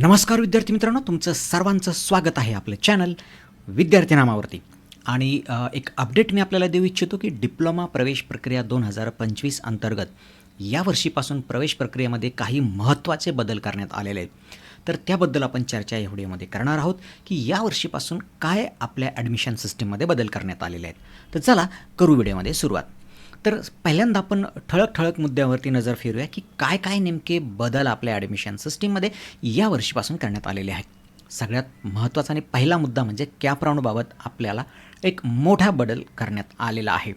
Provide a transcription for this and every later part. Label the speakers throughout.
Speaker 1: नमस्कार विद्यार्थी मित्रांनो तुमचं सर्वांचं स्वागत आहे आपलं चॅनल विद्यार्थी नामावरती. आणि एक अपडेट मी आपल्याला देऊ इच्छितो की डिप्लोमा प्रवेश प्रक्रिया दोन हजार पंचवीस अंतर्गत या वर्षीपासून प्रवेश प्रक्रियेमध्ये काही महत्त्वाचे बदल करण्यात आलेले आहेत. तर त्याबद्दल आपण चर्चा या व्हिडिओमध्ये करणार आहोत की या वर्षीपासून काय आपल्या ॲडमिशन सिस्टीममध्ये बदल करण्यात आलेले आहेत. तर चला करू व्हिडिओमध्ये सुरुवात. तर पहिल्यांदा आपण ठळक ठळक मुद्द्यावरती नजर फिरूया की काय काय नेमके बदल आपल्या ॲडमिशन सिस्टीममध्ये या वर्षीपासून करण्यात आलेले आहेत. सगळ्यात महत्त्वाचा आणि पहिला मुद्दा म्हणजे कॅप राऊंडबाबत आपल्याला एक मोठा बदल करण्यात आलेला आहे.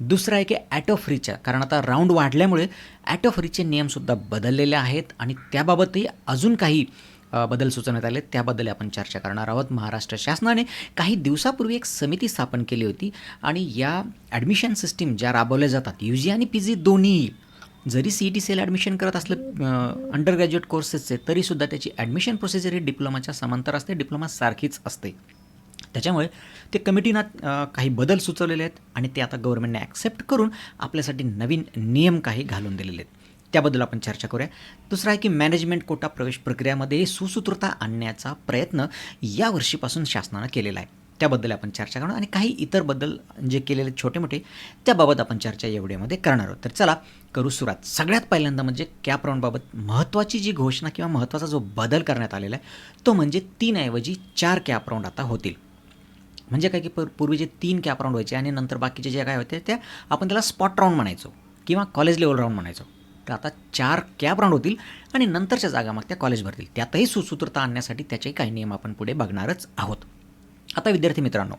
Speaker 1: दुसरा आहे की ॲटो फ्रीच्या कारण आता राऊंड वाढल्यामुळे ॲटो फ्रीचे नियमसुद्धा बदललेले आहेत आणि त्याबाबतही अजून काही बदल सुचवण्यात आले त्याबद्दल आपण चर्चा करणार आहोत महाराष्ट्र शासनाने. काही दिवसापूर्वी एक समिती स्थापन केली होती आणि या ॲडमिशन सिस्टीम ज्या राबवल्या जातात यू जी आणि पी जी दोन्ही जरी सी ई टी सीला ॲडमिशन करत असलं अंडर ग्रॅज्युएट कोर्सेसचे तरीसुद्धा त्याची ॲडमिशन प्रोसिजर ही डिप्लोमाच्या समांतर असते डिप्लोमा सारखीच असते. त्याच्यामुळे ते कमिटीनं काही बदल सुचवलेले आहेत आणि ते आता गव्हर्नमेंटने ॲक्सेप्ट करून आपल्यासाठी नवीन नियम काही घालून दिलेले आहेत. त्याबद्दल आपण चर्चा करूया. दुसरा आहे की मॅनेजमेंट कोटा प्रवेश प्रक्रियामध्ये सुसूत्रता आणण्याचा प्रयत्न या वर्षीपासून शासनानं केलेला आहे. त्याबद्दल आपण चर्चा करणार. आणि काही इतर बदल जे केलेले छोटे मोठे त्याबाबत आपण चर्चा या व्हिडिओमध्ये करणार आहोत. तर चला करू सुरुवात. सगळ्यात पहिल्यांदा म्हणजे कॅप राऊंडबाबत महत्त्वाची जी घोषणा किंवा महत्त्वाचा जो बदल करण्यात आलेला आहे तो म्हणजे तीनऐवजी चार कॅप राऊंड आता होतील. म्हणजे काय की पूर्वी जे तीन कॅप राऊंड व्हायचे आणि नंतर बाकीचे जे काय होते त्या आपण त्याला स्पॉट राऊंड म्हणायचो किंवा कॉलेज लेवल राऊंड म्हणायचो. तर आता चार कॅप राऊंड होतील आणि नंतरच्या जागा मग त्या कॉलेज भरतील. त्यातही सुसूत्रता आणण्यासाठी त्याचे काही नियम आपण पुढे बघणारच आहोत. आता विद्यार्थी मित्रांनो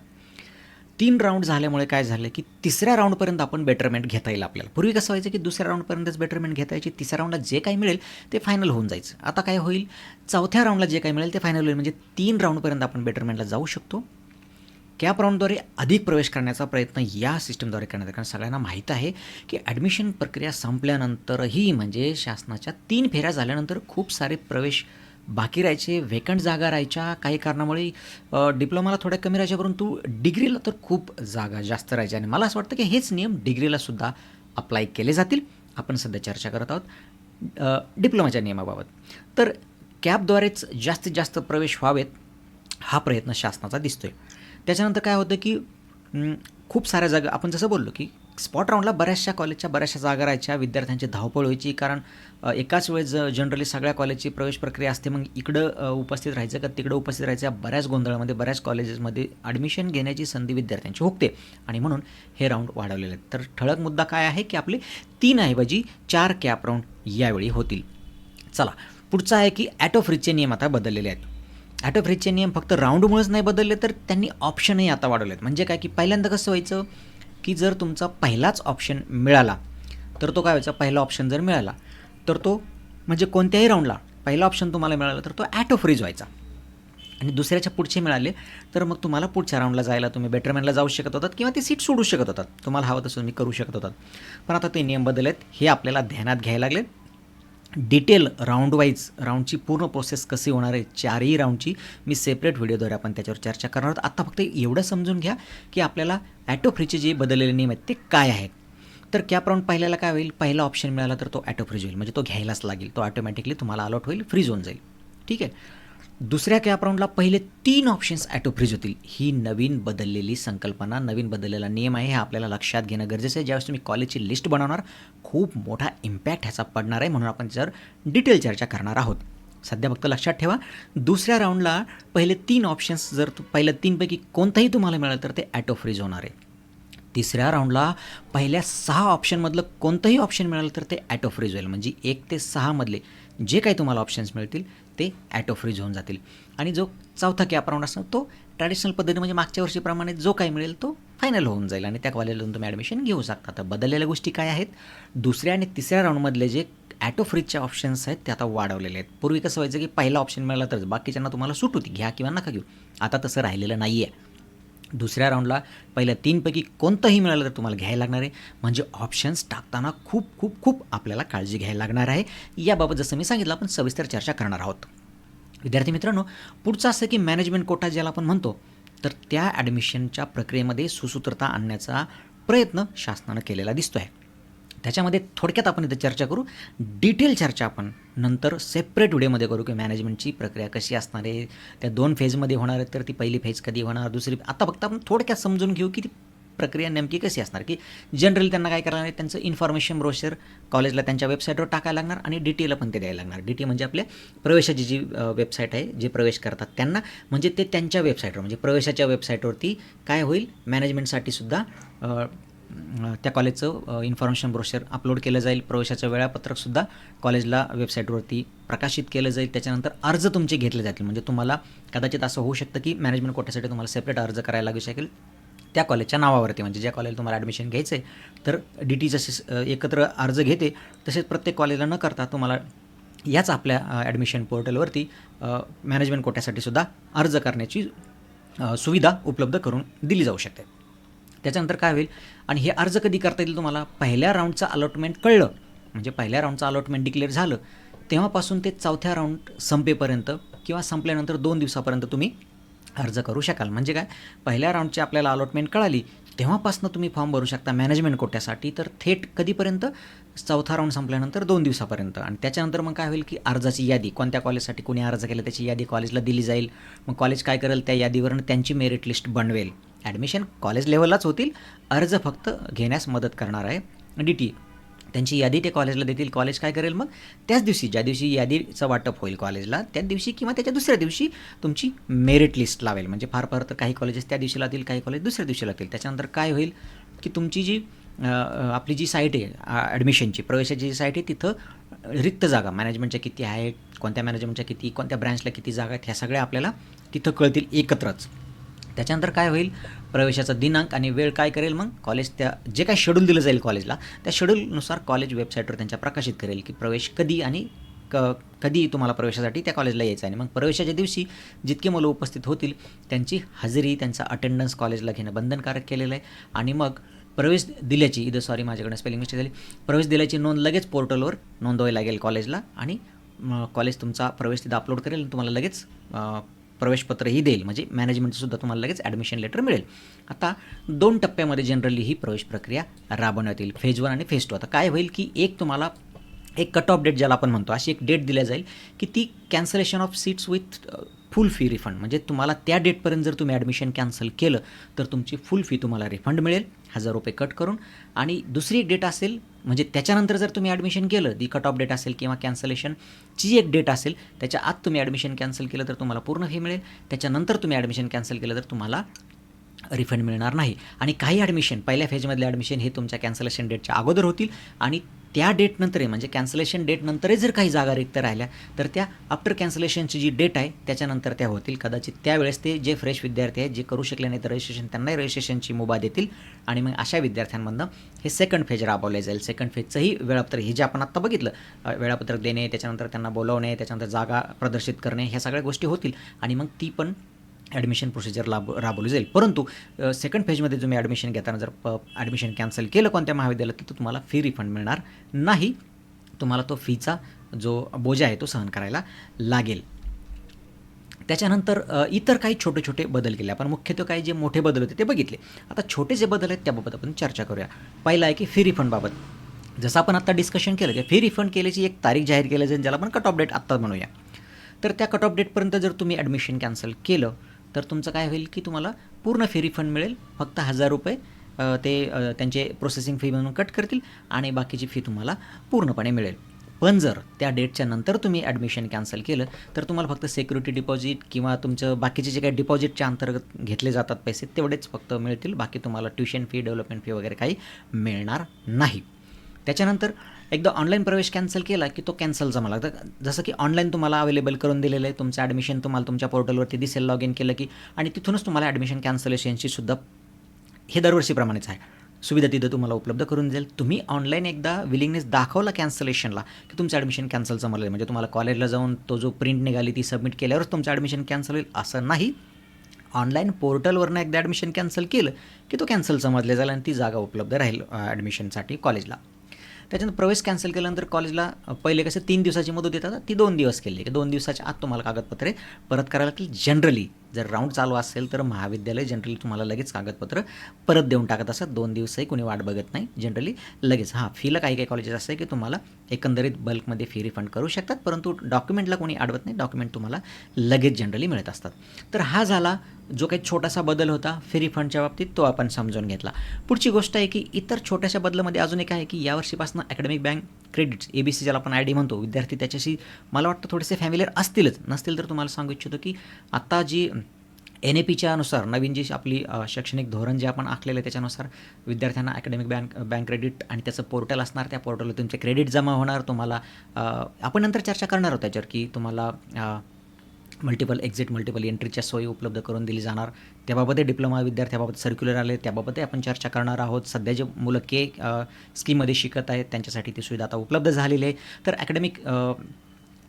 Speaker 1: तीन राऊंड झाल्यामुळे काय झालं की तिसऱ्या राऊंडपर्यंत आपण बेटरमेंट घेता येईल आपल्याला. पूर्वी कसं व्हायचं की दुसऱ्या राऊंडपर्यंतच बेटरमेंट घेता यायची तिसऱ्या राऊंडला जे काही मिळेल ते फायनल होऊन जायचं. आता काय होईल? चौथ्या राऊंडला जे काही मिळेल ते फायनल होईल. म्हणजे तीन राऊंडपर्यंत आपण बेटरमेंटला जाऊ शकतो. कॅप राऊंडद्वारे अधिक प्रवेश करण्याचा प्रयत्न या सिस्टमद्वारे करण्यात कारण सगळ्यांना माहीत आहे की ॲडमिशन प्रक्रिया संपल्यानंतरही म्हणजे शासनाच्या तीन फेऱ्या झाल्यानंतर खूप सारे प्रवेश बाकी राहायचे वेकंट जागा राहायच्या काही कारणामुळे डिप्लोमाला थोड्या कमी राहायच्या परंतु डिग्रीला तर खूप जागा जास्त राहायच्या. आणि मला असं वाटतं की हेच नियम डिग्रीलासुद्धा अप्लाय केले जातील. आपण सध्या चर्चा करत आहोत डिप्लोमाच्या नियमाबाबत. तर कॅबद्वारेच जास्तीत जास्त प्रवेश व्हावेत हा प्रयत्न शासनाचा दिसतोय. त्याच्यानंतर काय होतं की खूप साऱ्या जागा आपण जसं बोललो की स्पॉट राऊंडला बऱ्याचशा कॉलेजच्या बऱ्याचशा जागा राहायच्या विद्यार्थ्यांची धावपळ व्हायची कारण एकाच वेळेस जनरली सगळ्या कॉलेजची प्रवेश प्रक्रिया असते मग इकडं उपस्थित राहायचं का तिकडं उपस्थित राहायचं या बऱ्याच गोंधळामध्ये बऱ्याच कॉलेजेसमध्ये ॲडमिशन घेण्याची संधी विद्यार्थ्यांची हुकते. आणि म्हणून हे राऊंड वाढवलेले आहेत. तर ठळक मुद्दा काय आहे की आपले तीन ऐवजी चार कॅप राऊंड यावेळी होतील. चला पुढचा आहे की ॲटो फ्रीजचे नियम आता बदललेले आहेत. ॲटो फ्रीजचे नियम फक्त राऊंडमुळेच नाही बदलले तर त्यांनी ऑप्शनही आता वाढवले आहेत म्हणजे काय की पहिल्यांदा कसं व्हायचं की जर तुमचा पहिलाच ऑप्शन मिळाला तर तो काय व्हायचा? पहिला ऑप्शन जर मिळाला तर तो म्हणजे कोणत्याही राऊंडला पहिला ऑप्शन तुम्हाला मिळाला तर तो ॲटो फ्रीज व्हायचा. आणि दुसऱ्याच्या पुढचे मिळाले तर मग तुम्हाला पुढच्या राऊंडला जायला तुम्ही बेटरमॅनला जाऊ शकत होतात किंवा ती सीट सोडू शकत होतात. तुम्हाला हवं तसं तुम्ही करू शकत होतात. पण आता ते नियम बदलेत हे आपल्याला ध्यानात घ्यायला लागले डिटेल राऊंडवाईज राऊंडची पूर्ण प्रोसेस कशी होणार आहे चारही राऊंडची मी सेपरेट व्हिडिओद्वारे आपण त्याच्यावर चर्चा करणार आहोत. आता फक्त एवढं समजून घ्या की आपल्याला ॲटो फ्रीचे जे बदललेले नियम आहेत ते काय आहेत. तर कॅप राऊंड पहिल्याला काय होईल? पहिला ऑप्शन मिळाला तर तो ॲटो फ्रीज होईल. म्हणजे तो घ्यायलाच लागेल. तो ऑटोमॅटिकली तुम्हाला अलॉट होईल फ्रीज होऊन जाईल. ठीक आहे? दुसऱ्या कॅप राऊंडला पहिले तीन ऑप्शन्स ॲटो फ्रीज होतील. ही नवीन बदललेली संकल्पना नवीन बदललेला नियम आहे हे आपल्याला लक्षात घेणं गरजेचं आहे. ज्यावेळेस तुम्ही कॉलेजची लिस्ट बनवणार खूप मोठा इम्पॅक्ट ह्याचा पडणार आहे म्हणून आपण जर डिटेल चर्चा करणार आहोत. सध्या फक्त लक्षात ठेवा दुसऱ्या राऊंडला पहिले तीन ऑप्शन्स जर पहिल्या तीनपैकी कोणतंही तुम्हाला मिळालं तर ते ॲटो फ्रीज होणार आहे. तिसऱ्या राऊंडला पहिल्या सहा ऑप्शनमधलं कोणतंही ऑप्शन मिळालं तर ते ॲटोफ्रीज होईल. म्हणजे एक ते सहामधले जे काही तुम्हाला ऑप्शन्स मिळतील ते ॲटो फ्रीज होऊन जातील. आणि जो चौथा कॅप राऊंड असणार तो ट्रॅडिशनल पद्धतीने म्हणजे मागच्या वर्षीप्रमाणे जो काही मिळेल तो फायनल होऊन जाईल. आणि त्या कॉलेजला तुम्ही ॲडमिशन घेऊ शकता. तर बदललेल्या गोष्टी काय आहेत? दुसऱ्या आणि तिसऱ्या राऊंडमधले जे ॲटो फ्रीजचे ऑप्शन्स आहेत ते आता वाढवलेले आहेत. पूर्वी कसं व्हायचं की पहिला ऑप्शन मिळाला तरच बाकीच्यांना तुम्हाला सुट होती. घ्या किंवा नका घेऊ. आता तसं राहिलेलं नाही आहे दुसऱ्या राऊंडला पहिल्या तीनपैकी कोणतंही मिळालं तर तुम्हाला घ्यायला लागणार आहे. म्हणजे ऑप्शन्स टाकताना खूप खूप खूप आपल्याला काळजी घ्यायला लागणार आहे. याबाबत जसं मी सांगितलं आपण सविस्तर चर्चा करणार आहोत. विद्यार्थी मित्रांनो पुढचं असं की मॅनेजमेंट कोटा ज्याला आपण म्हणतो तर त्या ॲडमिशनच्या प्रक्रियेमध्ये सुसूत्रता आणण्याचा प्रयत्न शासनानं केलेला दिसतो आहे त्याच्यामध्ये थोडक्यात आपण इथं चर्चा करू. डिटेल चर्चा आपण नंतर सेपरेट व्हिडिओमध्ये करू की मॅनेजमेंटची प्रक्रिया कशी असणार आहे त्या दोन फेजमध्ये होणार आहे तर ती पहिली फेज कधी होणार दुसरी आता फक्त आपण थोडक्यात समजून घेऊ की ती प्रक्रिया नेमकी कशी असणार की जनरली त्यांना काय करणार आहे? त्यांचं इन्फॉर्मेशन ब्रोशर कॉलेजला त्यांच्या वेबसाईटवर टाकायला लागणार आणि डी टीला पण ते द्यायला लागणार. डी टी म्हणजे आपल्या प्रवेशाची जी वेबसाईट आहे जे प्रवेश करतात त्यांना म्हणजे ते त्यांच्या वेबसाईटवर म्हणजे प्रवेशाच्या वेबसाईटवरती काय होईल? मॅनेजमेंटसाठी सुद्धा त्या कॉलेजचं इन्फॉर्मेशन ब्रोशर अपलोड केलं जाईल. प्रवेशाचं वेळापत्रकसुद्धा कॉलेजला वेबसाईटवरती प्रकाशित केलं जाईल. त्याच्यानंतर अर्ज तुमचे घेतले जातील. म्हणजे तुम्हाला कदाचित असं होऊ शकतं की मॅनेजमेंट कोट्यासाठी तुम्हाला सेपरेट अर्ज करायला लागू शकेल त्या कॉलेजच्या नावावरती. म्हणजे ज्या कॉलेजला तुम्हाला ॲडमिशन घ्यायचं आहे तर डी टी जसे एकत्र अर्ज घेते. तसेच प्रत्येक कॉलेजला न करता तुम्हाला याच आपल्या ॲडमिशन पोर्टलवरती मॅनेजमेंट कोट्यासाठी सुद्धा अर्ज करण्याची सुविधा उपलब्ध करून दिली जाऊ शकते. त्याच्यानंतर काय होईल? आणि हे अर्ज कधी करता येईल तुम्हाला? पहिल्या राऊंडचं अलॉटमेंट कळलं. म्हणजे पहिल्या राऊंडचं अलॉटमेंट डिक्लेअर झालं. तेव्हापासून ते चौथ्या राऊंड संपेपर्यंत किंवा संपल्यानंतर दोन दिवसापर्यंत तुम्ही अर्ज करू शकाल. म्हणजे काय? पहिल्या राऊंडची आपल्याला अलॉटमेंट कळाली. तेव्हापासून तुम्ही फॉर्म भरू शकता मॅनेजमेंट कोट्यासाठी. तर थेट कधीपर्यंत? चौथा राऊंड संपल्यानंतर दोन दिवसापर्यंत. आणि त्याच्यानंतर मग काय होईल की अर्जाची यादी. कोणत्या कॉलेजसाठी कोणी अर्ज केला त्याची यादी कॉलेजला दिली जाईल. मग कॉलेज काय करेल? त्या यादीवरून त्यांची मेरिट लिस्ट बनवेल. ॲडमिशन कॉलेज लेवललाच होतील. अर्ज फक्त घेण्यास मदत करणार आहे. D T. त्यांची यादी ते कॉलेजला देतील. कॉलेज काय करेल मग? त्याच दिवशी ज्या दिवशी यादीचं वाटप होईल कॉलेजला त्याच दिवशी किंवा त्याच्या दुसऱ्या दिवशी तुमची मेरिट लिस्ट लावेल. म्हणजे फार फार तर काही कॉलेजेस त्या दिवशी लागतील काही कॉलेज दुसऱ्या दिवशी लागतील त्याच्यानंतर काय होईल की तुमची जी आपली जी साईट आहे ॲडमिशनची प्रवेशाची जी साईट आहे तिथं रिक्त जागा मॅनेजमेंटच्या किती आहे कोणत्या मॅनेजमेंटच्या किती कोणत्या ब्रँचला किती जागा आहेत ह्या सगळ्या आपल्याला तिथं कळतील एकत्रच. त्याच्यानंतर काय होईल? प्रवेशाचा दिनांक आणि वेळ काय करेल मग? कॉलेज त्या जे काय शेड्यूल दिलं जाईल कॉलेजला त्या शेड्यूलनुसार कॉलेज वेबसाईटवर त्यांच्या प्रकाशित करेल की प्रवेश कधी आणि क कधी तुम्हाला प्रवेशासाठी त्या कॉलेजला यायचं आहे. आणि मग प्रवेशाच्या दिवशी जितके मुलं उपस्थित होतील त्यांची हजेरी त्यांचा अटेंडन्स कॉलेजला घेणं बंधनकारक केलेलं आहे. आणि मग प्रवेश दिल्याची इथं सॉरी माझ्याकडे स्पेलिंग मिस्टेक झाली. प्रवेश दिल्याची नोंद लगेच पोर्टलवर नोंदवावी लागेल कॉलेजला आणि कॉलेज तुमचा प्रवेश तिथं अपलोड करेल तुम्हाला लगेच प्रवेशपत्रही देईल. म्हणजे मॅनेजमेंटसुद्धा तुम्हाला लगेच ॲडमिशन लेटर मिळेल. आता दोन टप्प्यामध्ये जनरली ही प्रवेश प्रक्रिया राबवण्यात येईल. फेज वन आणि फेज टू आता काय होईल की एक तुम्हाला एक कट ऑफ डेट ज्याला आपण म्हणतो अशी एक डेट दिल्या जाईल की ती cancellation of seats with full fee refund म्हणजे तुम्हाला त्या डेटपर्यंत जर तुम्ही ॲडमिशन कॅन्सल केलं तर तुमची फुल फी तुम्हाला रिफंड मिळेल. हजार रुपये कट करून. आणि दुसरी एक डेट असेल म्हणजे त्याच्यानंतर जर तुम्ही ॲडमिशन केलं दी कट ऑफ डेट असेल किंवा कॅन्सलेशनची एक डेट असेल त्याच्या आत तुम्ही ॲडमिशन कॅन्सल केलं तर तुम्हाला पूर्ण हे मिळेल. त्याच्यानंतर तुम्ही ॲडमिशन कॅन्सल केलं तर तुम्हाला रिफंड मिळणार नाही. आणि काही ॲडमिशन पहिल्या फेजमधले ॲडमिशन हे तुमच्या कॅन्सलेशन डेटच्या अगोदर होतील. आणि त्या डेटनंतर म्हणजे कॅन्सलेशन डेटनंतरही जर काही जागा रिक्त राहिल्या तर त्या आफ्टर कॅन्सलेशनची जी डेट आहे त्याच्यानंतर त्या होतील. कदाचित त्यावेळेस ते जे फ्रेश विद्यार्थी आहेत जे करू शकले नाही तर रजिस्ट्रेशन त्यांनाही रजिस्ट्रेशनची मुभा देतील. आणि मग अशा विद्यार्थ्यांमधनं हे सेकंड फेज राबवले जाईल. सेकंड फेजचंही वेळापत्रक हे जे आपण आत्ता बघितलं वेळापत्रक देणे त्याच्यानंतर त्यांना बोलवणे त्याच्यानंतर जागा प्रदर्शित करणे ह्या सगळ्या गोष्टी होतील. आणि मग ती पण ॲडमिशन प्रोसिजर लाभ राबवली जाईल. परंतु सेकंड फेजमध्ये तुम्ही ॲडमिशन घेताना जर ॲडमिशन कॅन्सल केलं कोणत्या महाविद्यालयात तर तुम्हाला फी रिफंड मिळणार नाही. तुम्हाला तो फीचा जो बोजा आहे तो सहन करायला लागेल. त्याच्यानंतर इतर काही छोटे छोटे बदल केले. आपण मुख्यत्वे काही जे मोठे बदल होते ते बघितले. आता छोटे जे बदल आहेत त्याबाबत आपण चर्चा करूया. पहिला आहे की फी रिफंडबाबत जसं आपण आता डिस्कशन केलं की फी रिफंड केल्याची एक तारीख जाहीर केली जाईल ज्याला आपण कट ऑफ डेट आत्ता म्हणूया. तर त्या कट ऑफ डेटपर्यंत जर तुम्ही ॲडमिशन कॅन्सल केलं तर तुमचं काय होईल की तुम्हाला पूर्ण फी रिफंड मिळेल. फक्त हजार रुपये ते त्यांचे प्रोसेसिंग फी म्हणून कट करतील आणि बाकीची फी तुम्हाला पूर्णपणे मिळेल. पण जर त्या डेटच्या नंतर तुम्ही ॲडमिशन कॅन्सल केलं तर तुम्हाला फक्त सिक्युरिटी डिपॉझिट किंवा तुमचं बाकीचे जे काही डिपॉझिटच्या अंतर्गत घेतले जातात पैसे तेवढेच फक्त मिळतील. बाकी तुम्हाला ट्युशन फी डेव्हलपमेंट फी वगैरे काही मिळणार नाही. त्याच्यानंतर एकदा ऑनलाईन प्रवेश कॅन्सल केला की तो कॅन्सल जमा लागतं. जसं की ऑनलाईन तुम्हाला अवेलेबल करून दिलेलं आहे तुमचं ॲडमिशन तुम्हाला तुमच्या पोर्टलवरती दिसेल लॉग इन केलं की आणि तिथूनच तुम्हाला ॲडमिशन कॅन्सलेशनची सुद्धा हे दरवर्षीप्रमाणेच आहे. सुविधा तिथं तुम्हाला उपलब्ध करून देईल. तुम्ही ऑनलाईन एकदा विलिंगनेस दाखवला कॅन्सलेशनला की तुमचं ॲडमिशन कॅन्सल जमलं आहे म्हणजे तुम्हाला कॉलेजला जाऊन तो जो प्रिंट निघाली ती सबमिट केल्यावरच तुमचं ॲडमिशन कॅन्सल होईल. असं नाही. ऑनलाईन पोर्टलवरनं एकदा ॲडमिशन कॅन्सल केलं की तो कॅन्सल समजले जाईल आणि ती जागा उपलब्ध राहील ॲडमिशनसाठी कॉलेजला त्याच्यानंतर प्रवेश कॅन्सल केल्यानंतर कॉलेजला पहिले कसं तीन दिवसाची मदत देतात ती दोन दिवस केली. की दोन दिवसाच्या आत तुम्हाला कागदपत्रे परत करायला लागतील जनरली जर राऊंड चालू असेल तर महाविद्यालय जनरली तुम्हाला लगेच कागदपत्र परत देऊन टाकत असतात. दोन दिवसही कोणी वाट बघत नाही जनरली लगेच. हां फीला काही काही कॉलेजेस असं आहे की तुम्हाला एकंदरीत बल्कमध्ये फी रिफंड करू शकतात परंतु डॉक्युमेंटला कोणी अडवत नाही. डॉक्युमेंट तुम्हाला लगेच जनरली मिळत असतात. तर हा झाला जो काही छोटासा बदल होता फी रिफंडच्या बाबतीत तो आपण समजून घेतला. पुढची गोष्ट आहे की इतर छोट्याशा बदलामध्ये अजून एक आहे की यावर्षीपासून academic bank credits A B C ज्याला आपण आय डी म्हणतो विद्यार्थी त्याच्याशी मला वाटतं थोडेसे फॅमिलियर असतीलच. नसतील तर तुम्हाला सांगू इच्छितो की आता जी एन ए पीच्या अनुसार नवीन जी आपली शैक्षणिक धोरण जे आपण आखलेलं आहे त्याच्यानुसार विद्यार्थ्यांना अकॅडमिक बँक बँक क्रेडिट आणि त्याचं पोर्टल असणार त्या पोर्टलवर तुमचे क्रेडिट जमा होणार तुम्हाला आपण नंतर चर्चा करणार आहोत त्याच्यावर की तुम्हाला मल्टिपल एक्झिट मल्टिपल एंट्रीच्या सोयी उपलब्ध करून दिली जाणार. त्याबाबतही डिप्लोमा विद्यार्थ्याबाबत सर्क्युलर आले त्याबाबतही आपण चर्चा करणार आहोत. सध्या जे मुलं के स्कीममध्ये शिकत आहेत त्यांच्यासाठी ती सुविधा आता उपलब्ध झालेली आहे. तर academic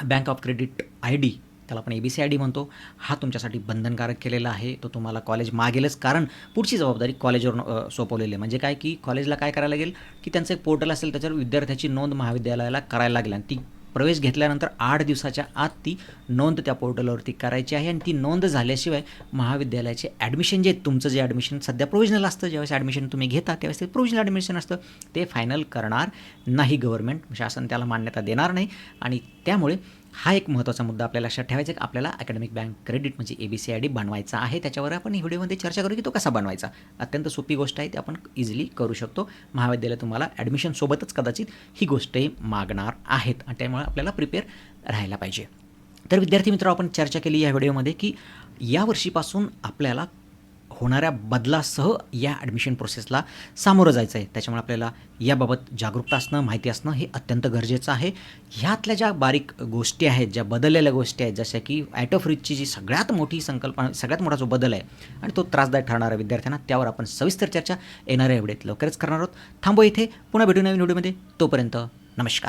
Speaker 1: bank of credit I D त्याला आपण A B C I D म्हणतो. हा तुमच्यासाठी बंधनकारक केलेला आहे. तो तुम्हाला कॉलेज मागेलच. कारण पुढची जबाबदारी कॉलेजवर सोपवलेली आहे. म्हणजे काय की कॉलेजला काय करायला लागेल? की त्यांचं एक पोर्टल असेल त्याच्यावर विद्यार्थ्याची नोंद महाविद्यालयाला करायला लागेल. आणि ती प्रवेश घेतल्यानंतर आठ दिवसाच्या आत ती नोंद त्या पोर्टलवरती करायची आहे. आणि ती नोंद झाल्याशिवाय महाविद्यालयाचे ॲडमिशन जे तुमचं जे ॲडमिशन सध्या प्रोविजनल असतं. ज्यावेळेस ॲडमिशन तुम्ही घेता त्यावेळेस ते प्रोविजनल ॲडमिशन असतं. ते फायनल करणार नाही गव्हर्नमेंट शासन त्याला मान्यता देणार नाही. आणि त्यामुळे हा एक महत्त्वाचा मुद्दा आपल्याला लक्षात ठेवायचा आहे की आपल्याला अकॅडमिक बँक क्रेडिट म्हणजे A B C I D बनवायचा आहे. त्याच्यावर आपण ही व्हिडिओमध्ये चर्चा करू की तो कसा बनवायचा. अत्यंत सोपी गोष्ट आहे ती आपण इझिली करू शकतो. महाविद्यालय तुम्हाला ॲडमिशनसोबतच कदाचित ही गोष्टही मागणार आहेत आणि त्यामुळे आपल्याला प्रिपेअर राहायला पाहिजे. तर विद्यार्थी मित्र आपण चर्चा केली या व्हिडिओमध्ये की या वर्षीपासून आपल्याला होणाऱ्या बदलासह या ॲडमिशन प्रोसेसला सामोरं जायचं आहे त्याच्यामुळे आपल्याला याबाबत जागरूकता असणं माहिती असणं हे अत्यंत गरजेचं आहे. ह्यातल्या ज्या बारीक गोष्टी आहेत ज्या बदललेल्या गोष्टी आहेत जशा की ॲट ऑफ रिचची जी सगळ्यात मोठी संकल्पना सगळ्यात मोठा जो बदल आहे आणि तो त्रासदायक ठरणारा विद्यार्थ्यांना त्यावर आपण सविस्तर चर्चा येणाऱ्या एवढेत लवकरच करणार आहोत. थांबू इथे पुन्हा भेटू नवीन व्हिडिओमध्ये तोपर्यंत नमस्कार.